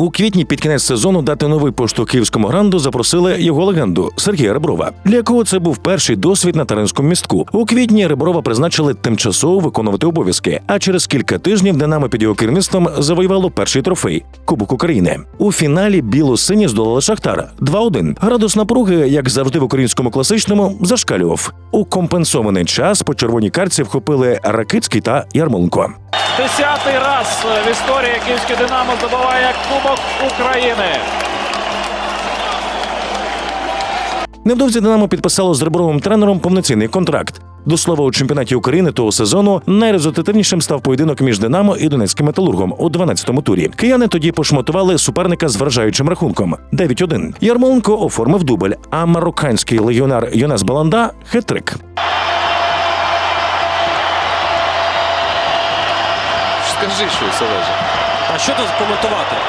У квітні під кінець сезону дати новий поштовх київському гранду запросили його легенду Сергія Реброва, для якого це був перший досвід на Таринському містку. У квітні Реброва призначили тимчасово виконувати обов'язки. А через кілька тижнів Динамо під його керівництвом завоювало перший трофей Кубок України. У фіналі біло-сині здолали Шахтар 2-1. Градус напруги, як завжди в українському класичному, зашкалював. У компенсований час по червоній карці вхопили Ракицький та Ярмоленко. Десятий раз в історії Київське Динамо здобуває Кубок України. Невдовзі Динамо підписало з Ребровим тренером повноцінний контракт. До слова, у чемпіонаті України того сезону найрезультативнішим став поєдинок між Динамо і Донецьким металургом у 12-му турі. Кияни тоді пошматували суперника з вражаючим рахунком 9-1. Ярмоленко оформив дубль, а марокканський легіонер Йонас Баланда хет-трик. Скажи щось, Олеже. А що тут коментувати?